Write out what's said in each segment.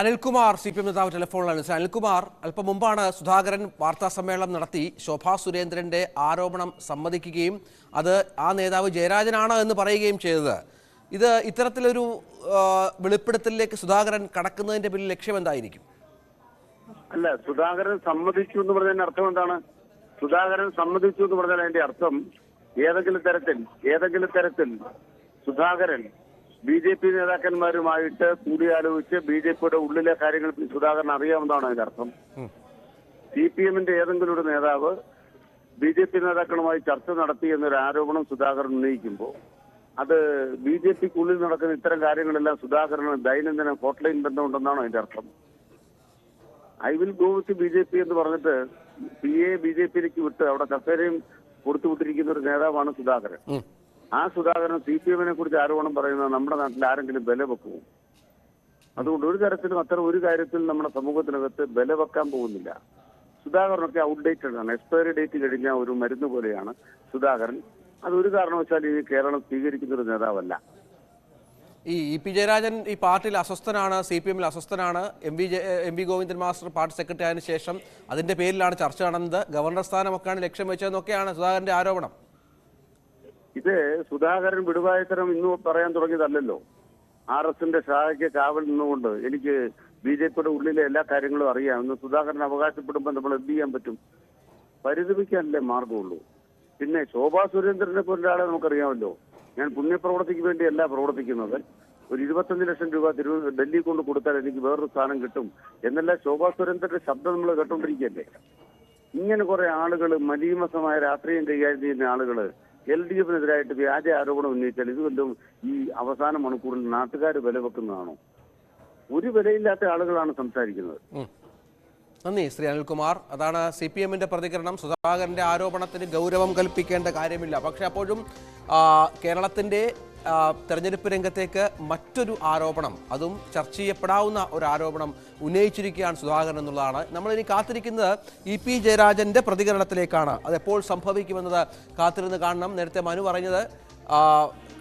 Anilkumar C P M നേതാവ് ടെലിഫോണിലാണ് അനിൽകുമാർ അല്പം മുമ്പാണ് സുധാകരൻ വാർത്താ സമ്മേളനം നടത്തി. ശോഭാ സുരേന്ദ്രന്റെ ആരോപണം സമ്മതിക്കുകയും അത് ആ നേതാവ് ജയരാജനാണ് എന്ന് പറയുകയും ചെയ്തത്. ഇത് ഇത്തരത്തിലൊരു വെളിപ്പെടുത്തലിലേക്ക് സുധാകരൻ കടക്കുന്നതിന്റെ പിന്നിൽ ലക്ഷ്യം എന്തായിരിക്കും? അല്ല സുധാകരൻ സമ്മതിച്ചു എന്ന് പറഞ്ഞതിന്റെ അർത്ഥം എന്താണ്? സുധാകരൻ സമ്മതിച്ചു എന്ന് പറഞ്ഞാൽ അതിന്റെ അർത്ഥം ഏതെങ്കിലും തരത്തിൽ ഏതെങ്കിലും തരത്തിൽ സുധാകരൻ ബി ജെ പി നേതാക്കന്മാരുമായിട്ട് കൂടിയാലോചിച്ച് ബി ജെ പിയുടെ ഉള്ളിലെ കാര്യങ്ങൾ സുധാകരൻ അറിയാമെന്നാണ് അതിന്റെ അർത്ഥം. സി പി എമ്മിന്റെ ഏതെങ്കിലും ഒരു നേതാവ് ബി ജെ പി നേതാക്കളുമായി ചർച്ച നടത്തി എന്നൊരു ആരോപണം സുധാകരൻ ഉന്നയിക്കുമ്പോൾ അത് ബി ജെ പിക്കുള്ളിൽ നടക്കുന്ന ഇത്തരം കാര്യങ്ങളെല്ലാം സുധാകരന് ദൈനംദിന ഹോട്ട്ലൈൻ ബന്ധമുണ്ടെന്നാണ് അതിന്റെ അർത്ഥം. I will go with B J P എന്ന് പറഞ്ഞിട്ട് പി എ ബി ജെ പിയിലേക്ക് വിട്ട് അവിടെ കസേരയും കൊടുത്തുവിട്ടിരിക്കുന്ന ഒരു നേതാവാണ് സുധാകരൻ. ആ സുധാകരൻ സി പി എമ്മിനെ കുറിച്ച് ആരോപണം പറയുന്നത്? നമ്മുടെ നാട്ടിൽ ആരെങ്കിലും ബല വെക്കുമോ? അതുകൊണ്ട് ഒരു തരത്തിലും അത്തരം ഒരു കാര്യത്തിൽ നമ്മുടെ സമൂഹത്തിനകത്ത് ബല വെക്കാൻ പോകുന്നില്ല. സുധാകരനൊക്കെ ഔട്ട്ഡേറ്റഡ് ആണ്. എക്സ്പയറി ഡേറ്റ് കഴിഞ്ഞ ഒരു മരുന്ന് പോലെയാണ് സുധാകരൻ. അത് ഒരു ഈ കേരളം സ്വീകരിക്കുന്ന ഒരു നേതാവല്ല. ഈ ഇ പി ജയരാജൻ ഈ പാർട്ടിയിൽ അസ്വസ്ഥനാണ് സി പി എമ്മിൽ അസ്വസ്ഥനാണ്. M V M V Govindan master party secretary ആയതിനു ശേഷം അതിന്റെ പേരിലാണ് ചർച്ച നടന്നത്. ഗവർണർ സ്ഥാനമൊക്കെയാണ് ലക്ഷ്യം വെച്ചതെന്നൊക്കെയാണ് സുധാകരന്റെ ആരോപണം. ഇത് സുധാകരൻ വിടുവായത്തരം ഇന്ന് പറയാൻ തുടങ്ങിയതല്ലല്ലോ. ആർ എസിന്റെ ശാഖയ്ക്ക് കാവൽ നിന്നുകൊണ്ട് എനിക്ക് ബി ജെ പിയുടെ ഉള്ളിലെ എല്ലാ കാര്യങ്ങളും അറിയാം. ഇന്ന് സുധാകരൻ അവകാശപ്പെടുമ്പോൾ നമ്മൾ എന്ത് ചെയ്യാൻ പറ്റും? പരിതപിക്കാനല്ലേ മാർഗമുള്ളൂ പിന്നെ ശോഭാ സുരേന്ദ്രനെ പോലെ ഒരാളെ നമുക്കറിയാമല്ലോ. ഞാൻ പുണ്യപ്രവർത്തിക്ക് വേണ്ടിയല്ല പ്രവർത്തിക്കുന്നത്. ഒരു ഇരുപത്തഞ്ച് ലക്ഷം രൂപ തിരു ഡൽഹി കൊണ്ട് കൊടുത്താൽ എനിക്ക് വേറൊരു സ്ഥാനം കിട്ടും. എന്നല്ല ശോഭാ സുരേന്ദ്രന്റെ ശബ്ദം നമ്മൾ കേട്ടോണ്ടിരിക്കുകയല്ലേ ഇങ്ങനെ കുറെ ആളുകൾ മലീമസമായ രാത്രിയും കൈകാര്യം ചെയ്യുന്ന ആളുകൾ എൽ ഡി എഫിനെതിരായിട്ട് വ്യാജ ആരോപണം ഉന്നയിച്ചാൽ ഇത് വല്ലതും ഈ അവസാന മണിക്കൂറിൽ നാട്ടുകാർ വില വെക്കുന്നതാണോ ഒരു വിലയില്ലാത്ത ആളുകളാണ് സംസാരിക്കുന്നത്. നന്ദി ശ്രീ അനിൽകുമാർ. അതാണ് സി പി എമ്മിന്റെ പ്രതികരണം. സുധാകരന്റെ ആരോപണത്തിന് ഗൗരവം കൽപ്പിക്കേണ്ട കാര്യമില്ല. പക്ഷേ അപ്പോഴും കേരളത്തിന്റെ തെരഞ്ഞെടുപ്പ് രംഗത്തേക്ക് മറ്റൊരു ആരോപണം അതും ചർച്ച ചെയ്യപ്പെടാവുന്ന ഒരു ആരോപണം ഉന്നയിച്ചിരിക്കുകയാണ് സുധാകരൻ എന്നുള്ളതാണ്. നമ്മളിനി കാത്തിരിക്കുന്നത് ഇ പി ജയരാജന്റെ പ്രതികരണത്തിലേക്കാണ്. അതെപ്പോൾ സംഭവിക്കുമെന്നത് കാത്തിരുന്ന് കാണണം. നേരത്തെ മനു പറഞ്ഞത്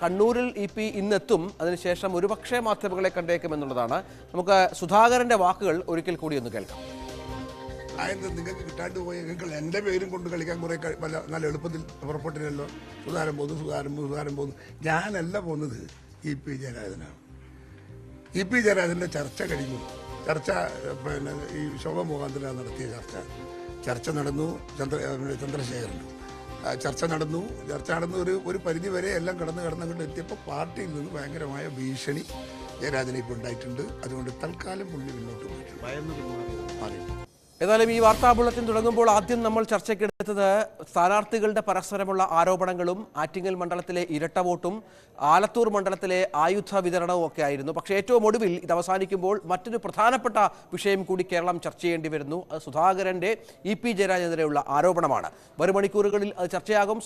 കണ്ണൂരിൽ ഇ പി ഇന്നെത്തും അതിനുശേഷം ഒരുപക്ഷേ മാധ്യമങ്ങളെ കണ്ടേക്കുമെന്നുള്ളതാണ്. നമുക്ക് സുധാകരന്റെ വാക്കുകൾ ഒരിക്കൽ കൂടി ഒന്ന് കേൾക്കാം. ആയത് നിങ്ങൾക്ക് കിട്ടാണ്ട് പോയ നിങ്ങൾ എന്റെ പേരും കൊണ്ട് കളിക്കാൻ കുറേ വല്ല നല്ല എളുപ്പത്തിൽ പുറപ്പെട്ടില്ലല്ലോ. സുധാരം പോകുന്നു സുധാരം പോകുന്നു സുധാരം പോകുന്നു. ഞാനല്ല പോകുന്നത് ഇ പി ജയരാജനാണ്. ഇ പി ജയരാജന്റെ ചർച്ച കഴിഞ്ഞു. ചർച്ച പിന്നെ ഈ ശോഭ മുഖാന്തര നടത്തിയ ചർച്ച. ചർച്ച നടന്നു ചന്ദ്ര ചന്ദ്രശേഖരൻ ചർച്ച നടന്നു. ചർച്ച നടന്നു ഒരു ഒരു പരിധി വരെ എല്ലാം കടന്ന് കടന്നങ്ങോട്ട് എത്തിയപ്പോൾ പാർട്ടിയിൽ നിന്ന് ഭയങ്കരമായ ഭീഷണി ജയരാജനെ ഇപ്പോൾ ഉണ്ടായിട്ടുണ്ട്. അതുകൊണ്ട് തൽക്കാലം പുള്ളി മുന്നോട്ട് പോയിട്ടുണ്ട്. ഏതായാലും ഈ വാർത്താ ബുള്ളറ്റിൻ തുടങ്ങുമ്പോൾ ആദ്യം നമ്മൾ ചർച്ചയ്ക്കെടുത്തത് സ്ഥാനാർത്ഥികളുടെ പരസ്പരമുള്ള ആരോപണങ്ങളും ആറ്റിങ്ങൽ മണ്ഡലത്തിലെ ഇരട്ട വോട്ടും ആലത്തൂർ മണ്ഡലത്തിലെ ആയുധ വിതരണവും ഒക്കെ ആയിരുന്നു. പക്ഷേ ഏറ്റവും ഒടുവിൽ ഇത് അവസാനിക്കുമ്പോൾ മറ്റൊരു പ്രധാനപ്പെട്ട വിഷയം കൂടി കേരളം ചർച്ച ചെയ്യേണ്ടി വരുന്നു. അത് സുധാകരന്റെ ഇ പി ജയരാജനെതിരെയുള്ള ആരോപണമാണ്. വരും മണിക്കൂറുകളിൽ അത് ചർച്ചയാകും.